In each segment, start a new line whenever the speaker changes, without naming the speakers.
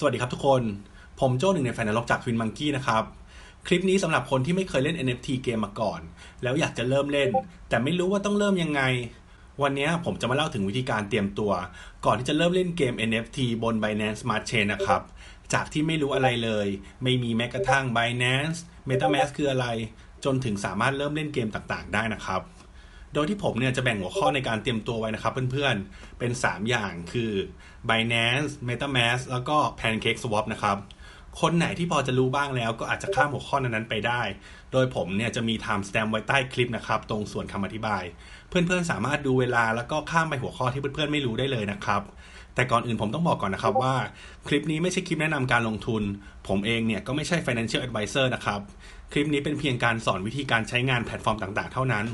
สวัสดีครับทุกคน ผมโจ้หนึ่งในแฟนนรกจาก Twin Monkey นะครับ คลิปนี้สำหรับคนที่ไม่เคยเล่น NFT เกมมาก่อน แล้วอยากจะเริ่มเล่น แต่ไม่รู้ว่าต้องเริ่มยังไง วันนี้ผมจะมาเล่าถึงวิธีการเตรียมตัว ก่อนที่จะเริ่มเล่นเกม NFT บน Binance Smart Chain นะครับ จากที่ไม่รู้อะไรเลย ไม่มีแม้กระทั่ง Binance MetaMask คืออะไร จนถึงสามารถเริ่มเล่นเกมต่างๆ ได้นะครับ โดยที่ผมเนี่ยจะแบ่งหัวข้อในการเตรียมตัวไว้นะครับเพื่อนๆ เป็น 3 อย่างคือ Binance MetaMask แล้วก็ Pancake Swap นะครับ คนไหนที่พอจะรู้บ้างแล้วก็อาจจะข้ามหัวข้อนั้นๆไปได้ โดยผมเนี่ยจะมี time stamp ไว้ใต้คลิปนะครับ ตรงส่วนคำอธิบาย เพื่อนๆ สามารถดูเวลาแล้วก็ข้ามไปหัวข้อที่เพื่อนๆ ไม่รู้ได้เลยนะครับแต่ก่อนอื่นผมต้องบอกก่อนนะครับว่า คลิปนี้ไม่ใช่คลิปแนะนำการลงทุน ผมเองเนี่ยก็ไม่ใช่ financial advisor นะครับ คลิปนี้เป็นเพียงการสอนวิธีการใช้งานแพลตฟอร์มต่างๆ เท่านั้น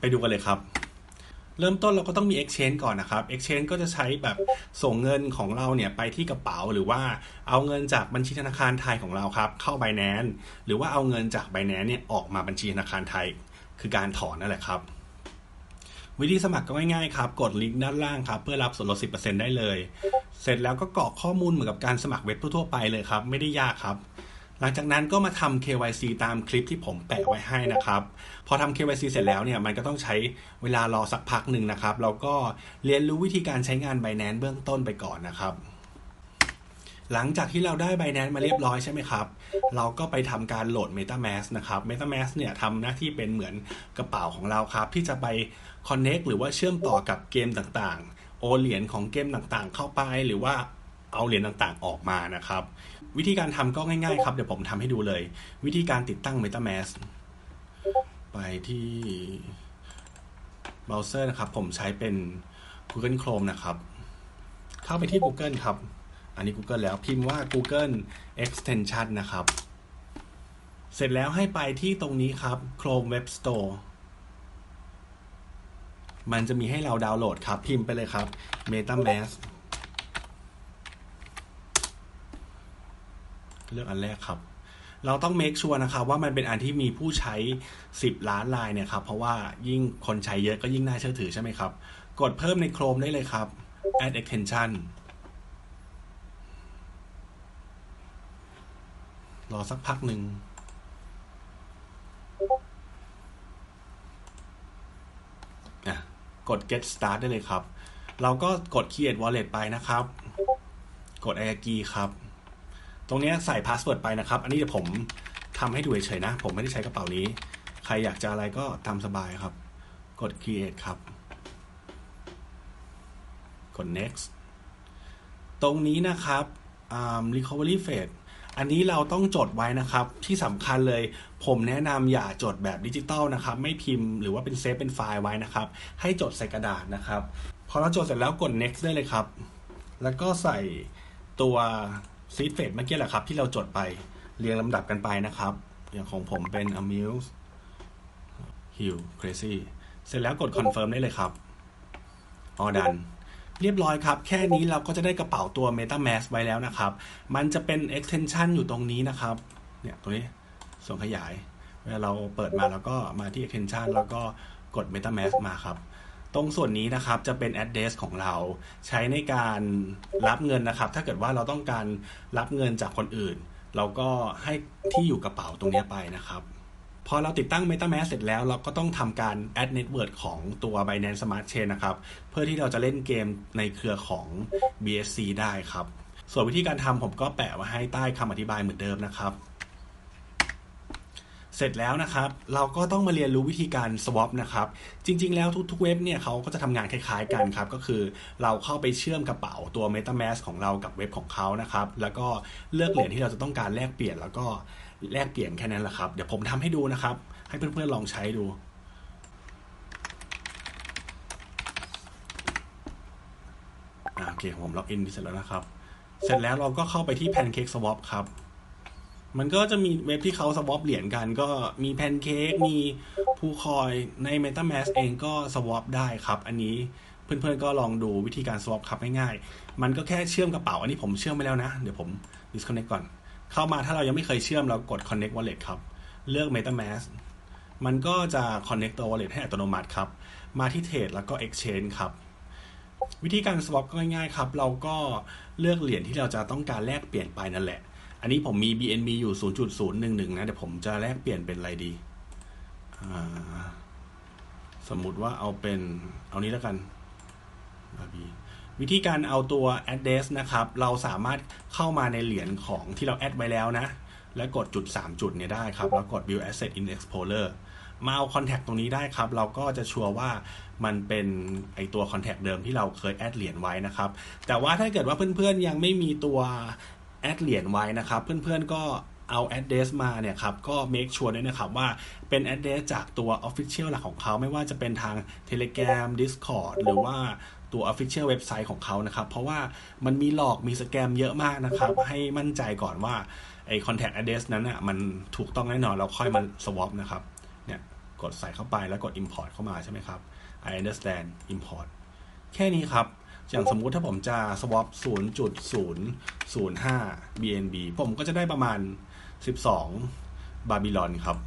ไปดูกันเลยครับ เริ่มต้นเราก็ต้องมี Exchange ก่อนนะครับ Exchange ก็จะใช้แบบส่งเงินของเราเนี่ยไปที่กระเป๋าหรือว่าเอาเงินจากบัญชีธนาคารไทยของเราครับเข้า Binance หรือว่าเอาเงินจาก Binance เนี่ยออกมาบัญชีธนาคารไทย คือการถอนนั่นแหละครับวิธีสมัครก็ง่ายๆครับ กดลิงก์ด้านล่างครับ เพื่อรับส่วนลด 10%ได้เลย เสร็จแล้วก็กรอกข้อมูลเหมือนกับการสมัครเว็บทั่วๆไปเลยครับ ไม่ได้ยากครับ หลังจากนั้นก็มาทำ KYC ตามคลิปที่ผมแปะไว้ให้นะครับ พอทำ KYC เสร็จแล้วเนี่ยมันก็ต้องใช้เวลารอสักพักหนึ่งนะครับ แล้วก็เรียนรู้วิธีการใช้งาน Binance เบื้องต้นไปก่อนนะครับ หลังจากที่เราได้ Binance มาเรียบร้อยใช่ไหมครับ เราก็ไปทำการโหลด MetaMask นะครับ MetaMask เนี่ยทำหน้าที่เป็นเหมือนกระเป๋าของเราครับ ที่จะไป Connect หรือว่าเชื่อมต่อกับเกมต่างๆ โอเหรียญของเกมต่างๆ เข้าไปหรือว่าเอาเหรียญต่างๆออกมานะครับ วิธีการทำก็ง่ายๆครับ เดี๋ยวผมทำให้ดูเลย วิธีการติดตั้ง MetaMask ไปที่เบราว์เซอร์นะครับ ผมใช้เป็น Google Chrome นะครับ เข้าไปที่ Google ครับ อันนี้ Google แล้วพิมพ์ว่า Google Extension นะครับ เสร็จแล้วให้ไปที่ตรงนี้ครับ Chrome Web Store มันจะมีให้เราดาวน์โหลดครับ พิมพ์ไปเลยครับ MetaMask เลือกอันแรกครับ เราต้อง make sure นะครับว่ามันเป็นอันที่มีผู้ใช้ 10 ล้านลายเนี่ยครับเพราะว่ายิ่งคนใช้เยอะก็ยิ่งน่าเชื่อถือใช่ไหมครับ กดเพิ่มใน Chrome ได้เลยครับ add extension รอสักพักหนึ่งกด get start ได้เลยครับ เราก็กด create wallet ไปนะครับ กด i key ครับ ตรงนี้ใส่พาสเวิร์ดไปนะครับ อันนี้เดี๋ยวผมทำให้ดูเฉยๆนะ ผมไม่ได้ใช้กระเป๋านี้ ใครอยากจะอะไรก็ตาสบายครับ กด create ครับ กด next ตรงนี้นะครับ recovery phase อันนี้เราต้องจดไว้นะครับ ที่สำคัญเลย ผมแนะนำอย่าจดแบบดิจิตอลนะครับ ไม่พิมพ์หรือว่าเป็นเซฟเป็นไฟล์ไว้นะครับ ให้จดใส่กระดาษนะครับ พอเราจดเสร็จแล้วกด next ได้เลยครับ แล้วก็ใส่ตัว seed phrase เมื่อกี้แหละครับ ที่เราจดไปเรียงลำดับกันไปนะครับ อย่างของผมเป็น amuse heal crazy เสร็จแล้วกด confirm ได้เลยครับ all done เรียบร้อยครับ แค่นี้เราก็จะได้กระเป๋าตัว MetaMask ไว้แล้วนะครับ มันจะเป็น extension อยู่ตรงนี้นะครับ เนี่ยตัวนี้ส่วนขยาย เวลาเราเปิดมาแล้วก็มาที่ extension แล้วก็กด MetaMask มาครับ ตรงส่วนนี้นะครับจะเป็น address ของเรา ใช้ในการรับเงินนะครับ ถ้าเกิดว่าเราต้องการรับเงินจากคนอื่น เราก็ให้ที่อยู่กระเป๋าตรงนี้ไปนะครับพอเราติดตั้ง MetaMask เสร็จแล้วเราก็ต้องทำการ add network ของตัว Binance Smart Chain นะครับ เพื่อที่เราจะเล่นเกมในเครือของ BSC ได้ครับ ส่วนวิธีการทำผมก็แปะไว้ให้ใต้คำอธิบายเหมือนเดิมนะครับ เสร็จแล้วนะครับ เราก็ต้องมาเรียนรู้วิธีการ swap นะครับ จริง ๆ แล้วทุกๆเว็บเนี่ยเขาก็จะทำงานคล้ายๆกันครับ ก็คือเราเข้าไปเชื่อมกระเป๋าตัว MetaMask ของเรากับเว็บของเขานะครับ แล้วก็เลือกเหรียญที่เราจะต้องการแลกเปลี่ยน แล้วก็แลกเปลี่ยนแค่นั้นแหละครับ เดี๋ยวผมทำให้ดูนะครับ ให้เพื่อนๆลองใช้ดูโอเคผมล็อกอินเสร็จแล้วนะครับ เสร็จแล้วเราก็เข้าไปที่ Pancake Swap ครับ มันก็จะมีเว็บที่เขา swap เหรียญกัน ก็มี Pancake มีพูคอยใน MetaMask เองก็ swap ได้ครับ อันนี้เพื่อนๆก็ลองดูวิธีการ swap ครับง่ายๆ มันก็แค่เชื่อมกระเป๋า อันนี้ผมเชื่อมไปแล้วนะ เดี๋ยวผม disconnect ก่อน เข้ามาถ้าเรายังไม่เคยเชื่อมเรากด connect wallet ครับ เลือก MetaMask มันก็จะ connect ตัว wallet ให้อัตโนมัติครับ มาที่เทรดแล้วก็ exchange ครับ วิธีการ swap ก็ง่ายๆครับ เราก็เลือกเหรียญที่เราจะต้องการแลกเปลี่ยนไปนั่นแหละ อันนี้ผมมี BNB อยู่ 0.011 นะ เดี๋ยวผมจะแลกเปลี่ยนเป็นอะไรดี สมมุติว่าเอาเป็นเอานี้แล้วกัน วิธีการเอาตัว address นะครับ เราสามารถเข้ามาในเหรียญของที่เราแอดไว้แล้วนะ แล้วกดจุด 3 จุดเนี่ยได้ครับ แล้วกด view asset in explorer มาเอา contact ตรงนี้ได้ครับ เราก็จะชัวร์ว่ามันเป็นไอตัว contact เดิมที่เราเคยแอดเหรียญไว้นะครับ แต่ว่าถ้าเกิดว่าเพื่อนๆยังไม่มีตัว แอดเหรียญไว้นะครับ เพื่อนๆก็เอา address มาเนี่ยครับก็ make sure ด้วยนะครับว่าเป็น address จากตัว official หลักของเขาไม่ว่าจะเป็นทาง Telegram Discord หรือว่าตัว official เว็บไซต์ของเขานะครับ เพราะว่ามันมีหลอกมีสแกมเยอะมากนะครับ ให้มั่นใจก่อนว่าไอ้ contact address นั้นอะมันถูกต้องแน่นอนเราค่อยมา swap นะครับเนี่ยกดใส่เข้าไปแล้วกด import เข้ามาใช่ไหมครับ I understand import แค่นี้ครับ อย่างสมมุติถ้าผมจะ swap 0.005 BNB ผมก็จะได้ประมาณ 12 บาบิลอนครับ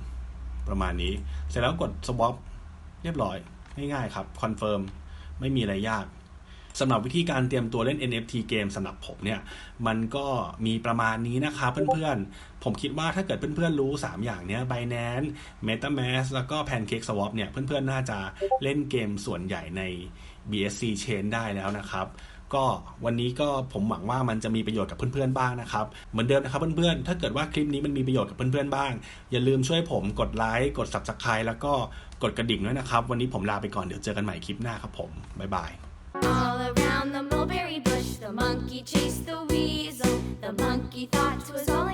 ประมาณนี้ เสร็จแล้วกด swap เรียบร้อย ง่ายๆครับ confirm ไม่มีอะไรยาก สำหรับวิธีการเตรียมตัวเล่น NFT เกมสำหรับผมเนี่ย มันก็มีประมาณนี้นะคะเพื่อนๆ ผมคิดว่าถ้าเกิดเพื่อนๆรู้ 3 อย่างเนี้ย Binance MetaMask แล้วก็ Pancake Swap เนี่ย เพื่อนๆ น่าจะเล่นเกมส่วนใหญ่ใน BSC Chain ได้แล้วนะครับ ก็วันนี้ก็ผมหวังว่ามันจะมีประโยชน์กับเพื่อนๆ บ้างนะครับ เหมือนเดิมนะครับเพื่อนๆ ถ้าเกิดว่าคลิปนี้มันมีประโยชน์กับเพื่อนๆ บ้าง อย่าลืมช่วยผมกดไลค์ กด Subscribe แล้วก็กดกระดิ่งด้วยนะครับ วันนี้ผมลาไปก่อน เดี๋ยวเจอกันใหม่คลิปหน้าครับผม บ๊ายบาย
All around the mulberry bush, the monkey chased the weasel. The monkey thought 'twas all